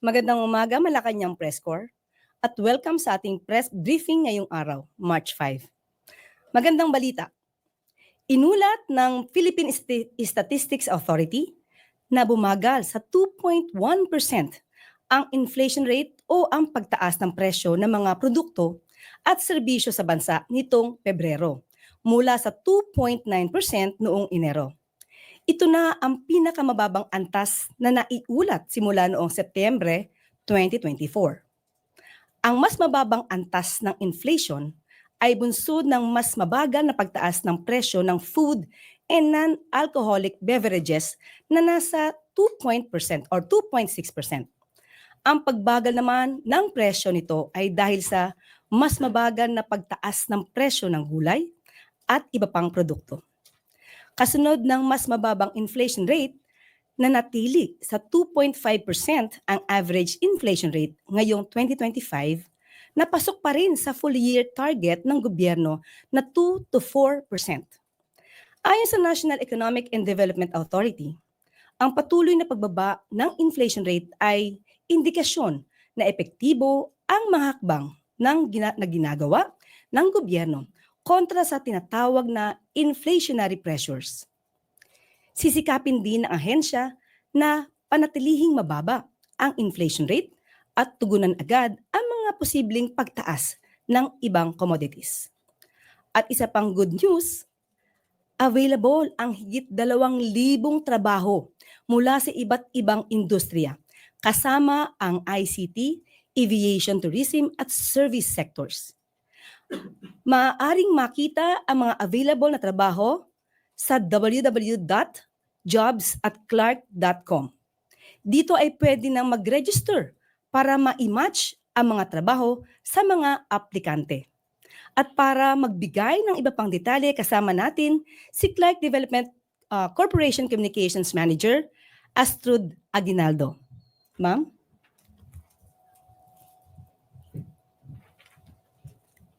Magandang umaga, Malacanang Press Corps. At welcome sa ating press briefing ngayong araw, March 5. Magandang balita. Inulat ng Philippine Sti- Statistics Authority na bumagal sa 2.1% ang inflation rate o ang pagtaas ng presyo ng mga produkto at serbisyo sa bansa nitong Pebrero mula sa 2.9% noong Enero. Ito na ang pinakamababang antas na naiulat simula noong Setyembre 2024. Ang mas mababang antas ng inflation ay bunsod ng mas mabagal na pagtaas ng presyo ng food and non-alcoholic beverages na nasa 2% or 2.6%. Ang pagbagal naman ng presyo nito ay dahil sa mas mabagal na pagtaas ng presyo ng gulay at iba pang produkto. Kasunod ng mas mababang inflation rate, na natili sa 2.5% ang average inflation rate ngayong 2025, napasok pa rin sa full year target ng gobyerno na 2 to 4%. Ayon sa National Economic and Development Authority, ang patuloy na pagbaba ng inflation rate ay indikasyon na epektibo ang mga hakbang ng gina- na ginagawa ng gobyerno kontra sa tinatawag na inflationary pressures. Sisikapin din ng ahensya na panatilihing mababa ang inflation rate at tugunan agad ang mga posibleng pagtaas ng ibang commodities. At isa pang good news, available ang higit dalawang libong trabaho mula sa iba't ibang industriya, kasama ang ICT, aviation tourism at service sectors. Maaaring makita ang mga available na trabaho sa www.jobs@clark.com. Dito ay pwede nang mag-register para ma-match ang mga trabaho sa mga aplikante. At para magbigay ng iba pang detalye, kasama natin si Clark Development uh, Corporation Communications Manager, Astrud Aguinaldo. Ma'am?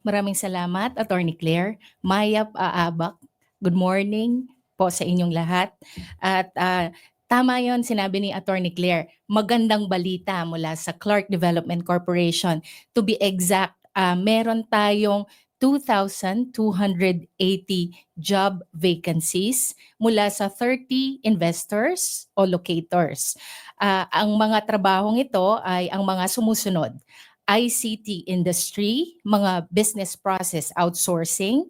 Maraming salamat, Attorney Claire. Maya Aabak, good morning po sa inyong lahat. At ah, tama yon sinabi ni Attorney Claire, magandang balita mula sa Clark Development Corporation. To be exact, ah, meron tayong 2,280 job vacancies mula sa 30 investors o locators. Ah, ang mga trabahong ito ay ang mga sumusunod. ICT industry, mga business process outsourcing.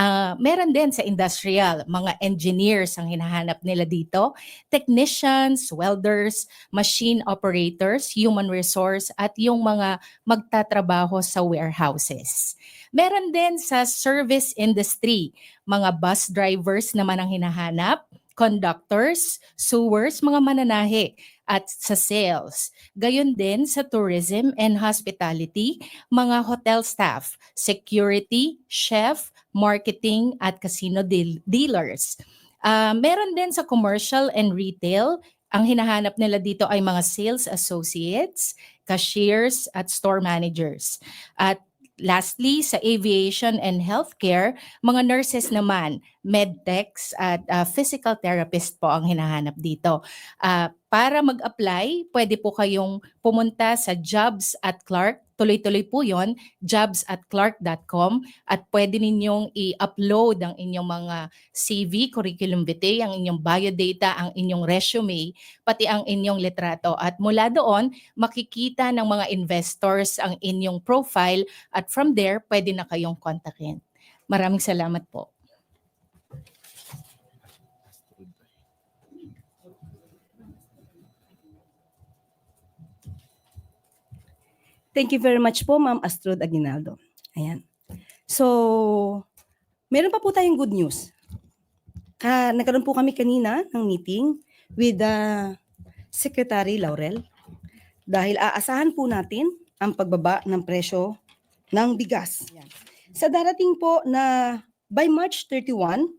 Ah, meron din sa industrial, mga engineers ang hinahanap nila dito, technicians, welders, machine operators, human resource, at yung mga magtatrabaho sa warehouses. Meron din sa service industry, mga bus drivers naman ang hinahanap, conductors, sewers, mga mananahe, at sa sales. Gayon din sa tourism and hospitality, mga hotel staff, security, chef, marketing, at casino deal- dealers. Ah, meron din sa commercial and retail, ang hinahanap nila dito ay mga sales associates, cashiers, at store managers. At lastly, sa aviation and healthcare, mga nurses naman, medtechs at ah, physical therapist po ang hinahanap dito. Ah, para mag-apply, pwede po kayong pumunta sa jobs at Clark. Tuloy-tuloy po yon jobs at clark.com at pwede ninyong i-upload ang inyong mga CV, curriculum vitae, ang inyong biodata, ang inyong resume, pati ang inyong litrato. At mula doon, makikita ng mga investors ang inyong profile at from there, pwede na kayong kontakin. Maraming salamat po. Thank you very much po, Ma'am Astrud Aguinaldo. Ayan. So, meron pa po tayong good news. Ka, nagkaroon po kami kanina ng meeting with the Secretary Laurel dahil aasahan po natin ang pagbaba ng presyo ng bigas. Ayan. Sa darating po na by March 31,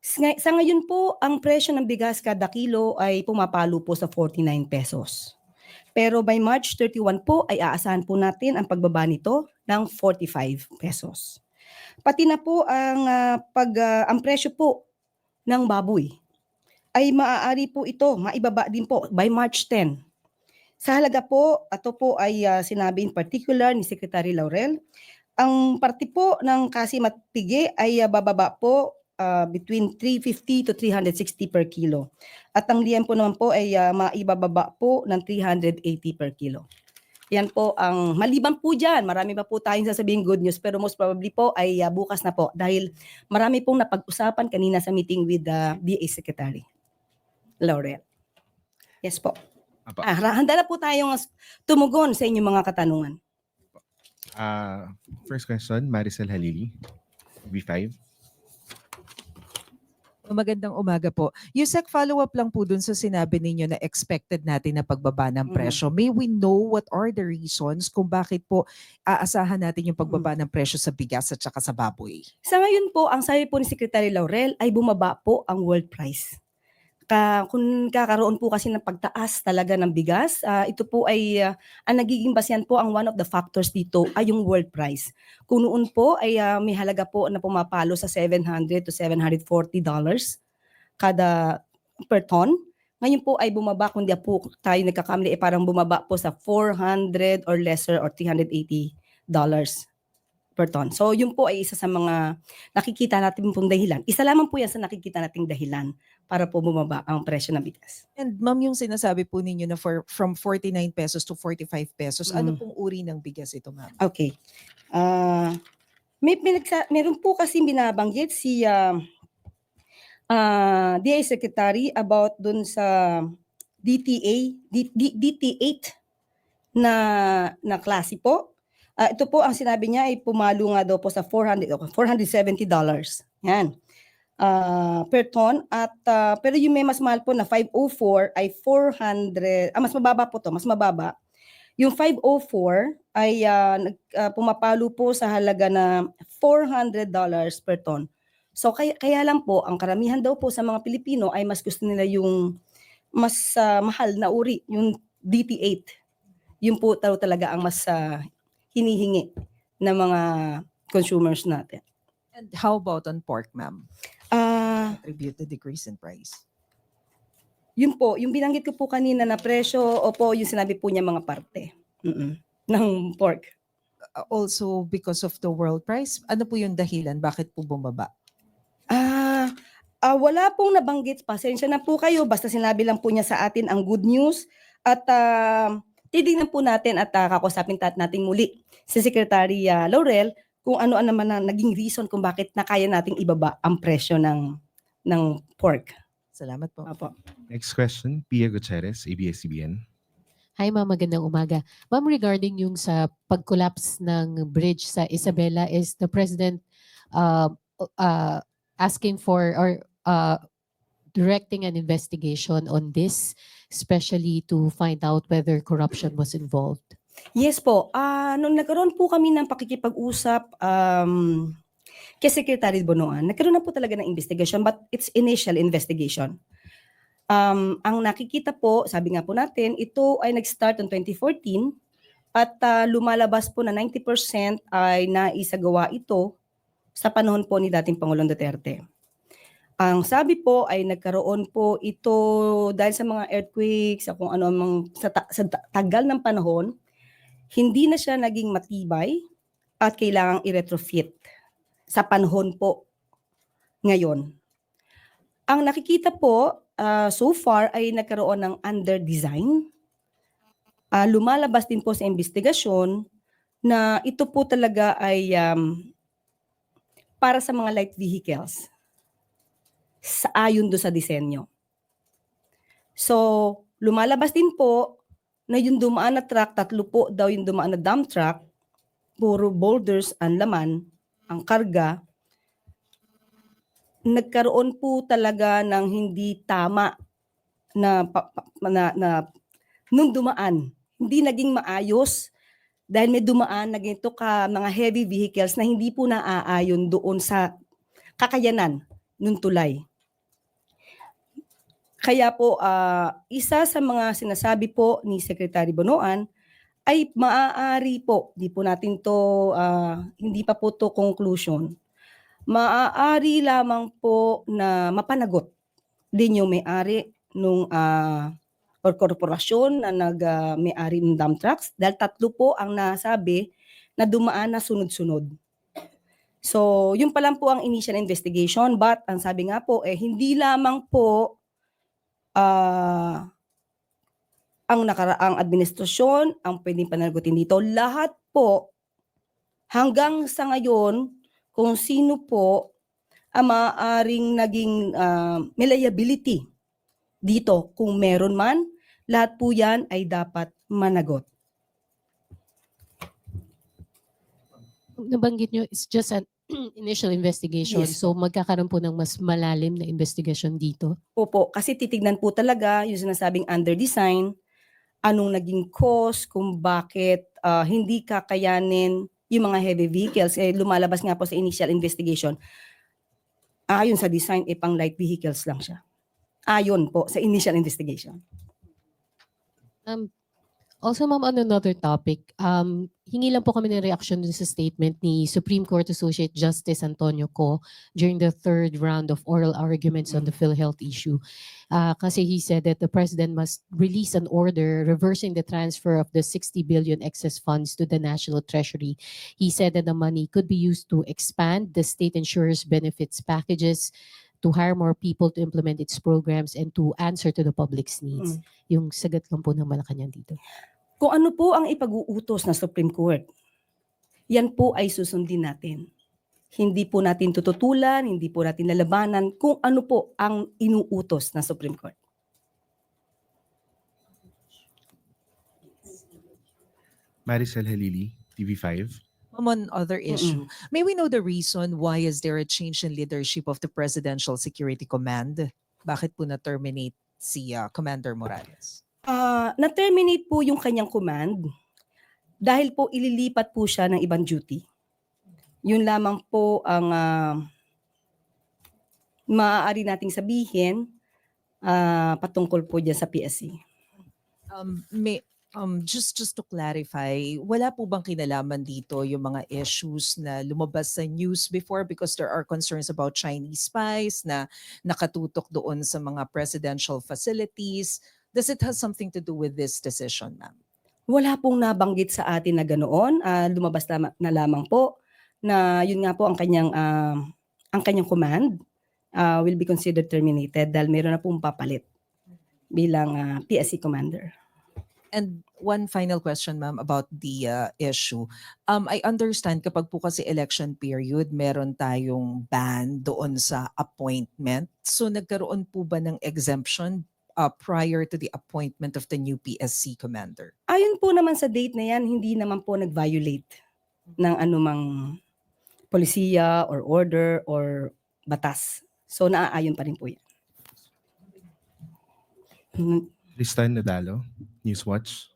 sa sa ngayon po, ang presyo ng bigas kada kilo ay pumapalo po sa 49 pesos. Pero by March 31 po ay aasahan po natin ang pagbaba nito ng 45 pesos. Pati na po ang ah, pag ah, ang presyo po ng baboy ay maaari po ito maibaba din po by March 10 Sa halaga po, ito po ay ah, sinabi in particular ni Secretary Laurel, ang parte po ng Kasimat Pigi ay ah, bababa po ah, between 350 to 360 per kilo. At ang liempo naman po ay ah, maibababa po ng 380 per kilo. Yan po ang maliban po dyan. Marami pa po tayong sasabihin good news pero most probably po ay ah, bukas na po dahil marami pong napag-usapan kanina sa meeting with the DA Secretary. Laurel. Yes po. Apa. Ah, handa na po tayong tumugon sa inyong mga katanungan. Ah, first question, Maricel Halili, B5. Magandang umaga po. Yusek, follow-up lang po dun sa sinabi ninyo na expected natin na pagbaba ng Mhm. presyo. May we know what are the reasons kung bakit po aasahan natin yung pagbaba ng presyo sa bigas at saka sa baboy? Sa ngayon po, ang sabi po ni Secretary Laurel ay bumaba po ang world price. Ka, kung kakaroon po kasi ng pagtaas talaga ng bigas, ah, ito po ay ah, ang nagiging basyan po ang one of the factors dito ay yung world price. Kung noon po ay ah, may halaga po na pumapalo sa 700 to 740 dollars kada per ton. Ngayon po ay bumaba kung di po tayo nagkakamali eh parang bumaba po sa 400 or lesser or 380 dollars per ton. So yun po ay isa sa mga nakikita natin pong dahilan. Isa lamang po yan sa nakikita nating dahilan para po bumaba ang presyo ng bigas. And ma'am, yung sinasabi po ninyo na for, from 49 pesos to 45 pesos, ano Mm. pong uri ng bigas ito ma'am? Okay. Ah, may pinagsa, meron po kasi binabanggit si ah, ah, DA Secretary about dun sa DTA, D- D- DT8 na na klase po. Ah, ito po ang sinabi niya ay pumalo nga daw po sa 400 o 470 dollars. Yan. Ah, per ton at ah, pero yung may mas mahal po na 504 ay 400 ah, mas mababa po to, mas mababa. Yung 504 ay nag, ah, pumapalo po sa halaga na 400 dollars per ton. So kaya, kaya lang po ang karamihan daw po sa mga Pilipino ay mas gusto nila yung mas ah, mahal na uri, yung DT8. Yun po talaga ang mas ah, hinihingi ng mga consumers natin. And how about on pork ma'am? Ah, Attribute the decrease in price. yun po, yung binanggit ko po kanina na presyo o po yung sinabi po niya mga parte mm ng pork. Uh, Also because of the world price, ano po yung dahilan? Bakit po bumaba? Ah, ah, wala pong nabanggit. Pasensya na po kayo. Basta sinabi lang po niya sa atin ang good news. At ah, titignan po natin at uh, kakusapin tat natin muli si Secretary ah, Laurel kung ano-ano naman ang naging reason kung bakit na kaya nating ibaba ang presyo ng ng pork. Salamat po. Apo. Next question, Pia Gutierrez, ABS-CBN. Hi ma'am, magandang umaga. Ma'am, regarding yung sa pag-collapse ng bridge sa Isabela, is the President uh, uh, asking for or uh, directing an investigation on this, especially to find out whether corruption was involved? Yes po. Ah, nung nagkaroon po kami ng pakikipag-usap um, kay Secretary Bonoan, nagkaroon na po talaga ng investigation but it's initial investigation. Um, ang nakikita po, sabi nga po natin, ito ay nag-start noong 2014 at ah, lumalabas po na 90% ay naisagawa ito sa panahon po ni dating Pangulong Duterte. Ang sabi po ay nagkaroon po ito dahil sa mga earthquakes, sa kung ano mang sa, ta- sa ta- tagal ng panahon, hindi na siya naging matibay at kailangang i-retrofit sa panahon po ngayon. Ang nakikita po ah, so far ay nagkaroon ng under design. Ah, lumalabas din po sa investigasyon na ito po talaga ay um, para sa mga light vehicles sa ayon do sa disenyo. So, lumalabas din po na yung dumaan na truck, tatlo po daw yung dumaan na dump truck, puro boulders ang laman, ang karga, nagkaroon po talaga ng hindi tama na, pa- na, na nung dumaan. Hindi naging maayos dahil may dumaan na ganito ka mga heavy vehicles na hindi po naaayon doon sa kakayanan ng tulay. Kaya po, ah, isa sa mga sinasabi po ni Secretary Bonoan ay maaari po, di po natin to, ah, hindi pa po to conclusion, maaari lamang po na mapanagot din yung may-ari nung ah, or korporasyon na nag-may-ari ng dump trucks dahil tatlo po ang nasabi na dumaan na sunod-sunod. So, yun pa lang po ang initial investigation but ang sabi nga po eh hindi lamang po ah, ang nakaraang administrasyon ang pwedeng pananagutin dito. Lahat po hanggang sa ngayon kung sino po ang maaaring naging may liability dito kung meron man, lahat po yan ay dapat managot. Nabanggit nyo, it's just an initial investigation. Yes. So magkakaroon po ng mas malalim na investigation dito. Opo, kasi titignan po talaga yung sinasabing under design, anong naging cause, kung bakit ah, hindi kakayanin yung mga heavy vehicles. Eh, lumalabas nga po sa initial investigation, ayon sa design, eh, pang light vehicles lang siya. Ayon po sa initial investigation. Um, also, ma'am, on another topic, um, hingi lang po kami ng reaction dun sa statement ni Supreme Court Associate Justice Antonio Co during the third round of oral arguments on the PhilHealth issue. Uh, kasi he said that the president must release an order reversing the transfer of the 60 billion excess funds to the National Treasury. He said that the money could be used to expand the state insurers benefits packages, to hire more people to implement its programs, and to answer to the public's needs. Yung sagat lang po ng Malacanang dito. Kung ano po ang ipag-uutos ng Supreme Court, yan po ay susundin natin. Hindi po natin tututulan, hindi po natin lalabanan kung ano po ang inuutos ng Supreme Court. Maricel Halili, TV5. Ma'am, on other Mm-mm. issue, may we know the reason why is there a change in leadership of the Presidential Security Command? Bakit po na-terminate si ah, Commander Morales? Ah, na-terminate po yung kanyang command dahil po ililipat po siya ng ibang duty. Yun lamang po ang ah, maaari nating sabihin ah, patungkol po dyan sa PSC. Um, may, um, just, just to clarify, wala po bang kinalaman dito yung mga issues na lumabas sa news before because there are concerns about Chinese spies na nakatutok doon sa mga presidential facilities. Does it have something to do with this decision, ma'am? Wala pong nabanggit sa atin na ganoon. Ah, lumabas lama- na lamang po na yun nga po ang kanyang ah, ang kanyang command ah, will be considered terminated dahil meron na pong papalit bilang ah, PSC commander. And one final question, ma'am, about the uh, issue. Um, I understand kapag po kasi election period, meron tayong ban doon sa appointment. So nagkaroon po ba ng exemption uh, prior to the appointment of the new PSC commander? Ayon po naman sa date na yan, hindi naman po nag-violate ng anumang polisiya or order or batas. So naaayon pa rin po yan. Hmm, Tristan Nadalo, Newswatch.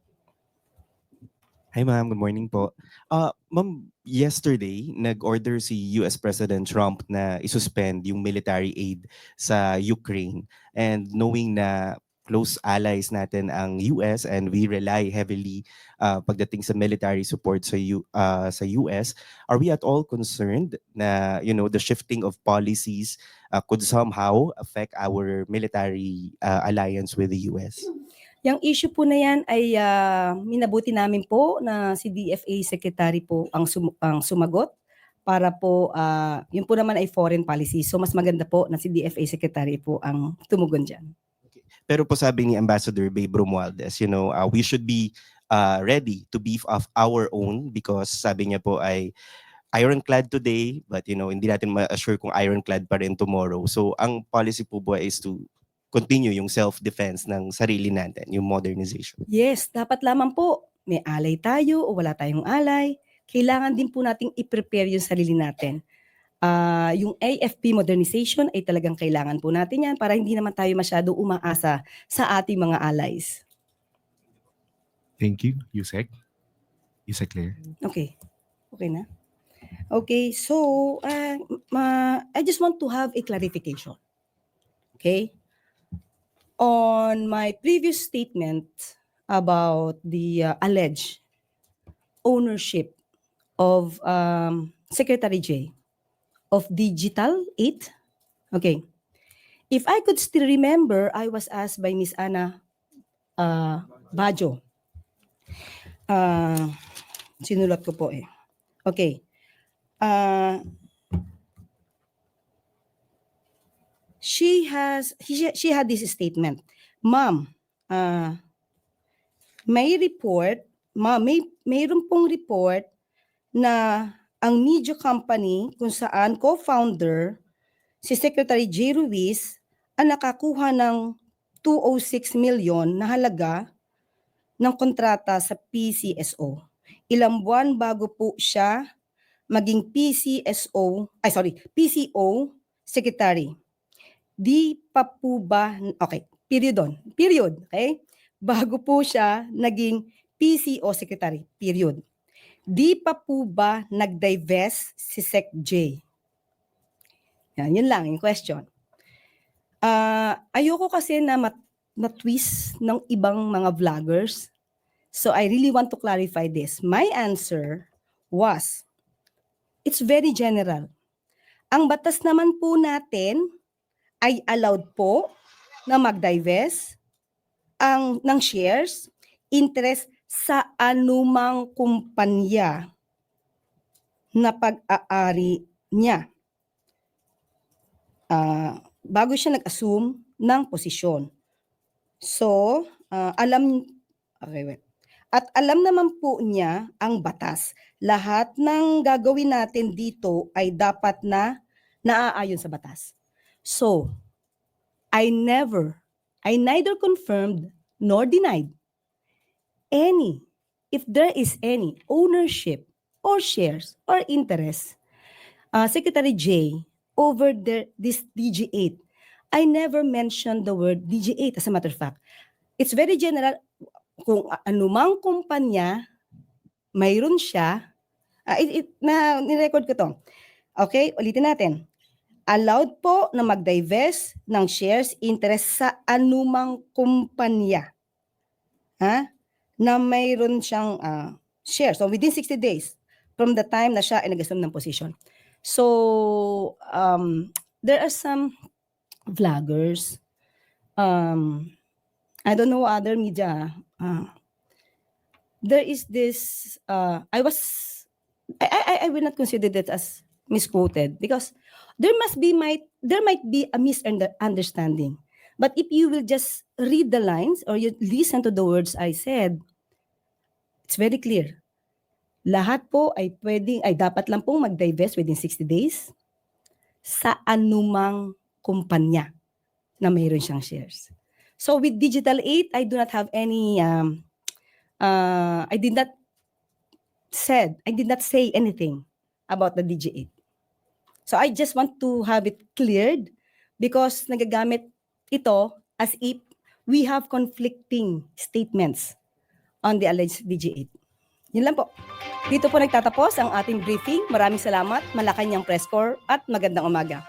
Hi ma'am, good morning po. Uh, ma'am, yesterday, nag-order si US President Trump na isuspend yung military aid sa Ukraine. And knowing na close allies natin ang US and we rely heavily uh, pagdating sa military support sa, U, uh, sa US, are we at all concerned na you know the shifting of policies uh, could somehow affect our military uh, alliance with the US? Yung issue po na yan ay ah, minabuti namin po na si DFA Secretary po ang, sum- ang sumagot para po, ah, yun po naman ay foreign policy. So mas maganda po na si DFA Secretary po ang tumugon dyan. Pero po sabi ni Ambassador Babe Romualdez, you know, uh, we should be uh, ready to beef off our own because sabi niya po ay ironclad today, but you know, hindi natin ma-assure kung ironclad pa rin tomorrow. So ang policy po ba is to continue yung self-defense ng sarili natin, yung modernization. Yes, dapat lamang po may alay tayo o wala tayong alay. Kailangan din po nating i-prepare yung sarili natin. Ah, yung AFP modernization ay talagang kailangan po natin yan para hindi naman tayo masyado umaasa sa ating mga allies. Thank you, Yusek. Yusek Claire. Okay. Okay na? Okay, so uh, ma- I just want to have a clarification. Okay? On my previous statement about the uh, alleged ownership of um, Secretary J of Digital 8. Okay. If I could still remember, I was asked by Miss Anna ah, Bajo. Ah, sinulat ko po eh. Okay. Ah, she has he, she had this statement. Ma'am, ah, may report, ma, may mayroon pong report na ang media company kung saan co-founder si Secretary J. Ruiz ang nakakuha ng 206 million na halaga ng kontrata sa PCSO. Ilang buwan bago po siya maging PCSO, ay sorry, PCO Secretary. Di pa po ba, okay, period on, period, okay? Bago po siya naging PCO Secretary, period. Di pa po ba nag-divest si Sec J? Yan, yun lang yung question. Ah, ayoko kasi na mat- na-twist ng ibang mga vloggers. So I really want to clarify this. My answer was, it's very general. Ang batas naman po natin ay allowed po na mag-divest ang, ng shares, interest sa anumang kumpanya na pag-aari niya. Ah, bago siya nag-assume ng posisyon. So, ah, alam okay, wait. At alam naman po niya ang batas. Lahat ng gagawin natin dito ay dapat na naaayon sa batas. So, I never, I neither confirmed nor denied any, if there is any ownership or shares or interest, uh, Secretary J, over the, this DG8, I never mentioned the word DG8 as a matter of fact. It's very general. Kung anumang kumpanya, mayroon siya, ah, it, it, na, nirecord ko to. Okay, ulitin natin. Allowed po na mag-divest ng shares interest sa anumang kumpanya. Ha? Na mayroon siyang ah, shares. So within 60 days from the time na siya ay nag-assume ng position. So, um, there are some vloggers, um, I don't know other media. Uh, there is this, uh, I was, I, I, I will not consider that as misquoted because there must be, might, there might be a misunderstanding. But if you will just read the lines or you listen to the words I said, it's very clear. Lahat po ay pwedeng, ay dapat lang pong mag-divest within 60 days sa anumang kumpanya na mayroon siyang shares. So with Digital 8, I do not have any, um, uh, I did not said, I did not say anything about the DG8. So I just want to have it cleared because nagagamit ito as if we have conflicting statements on the alleged DG8. Yun lang po. Dito po nagtatapos ang ating briefing. Maraming salamat, Malacanang Press Corps at magandang umaga.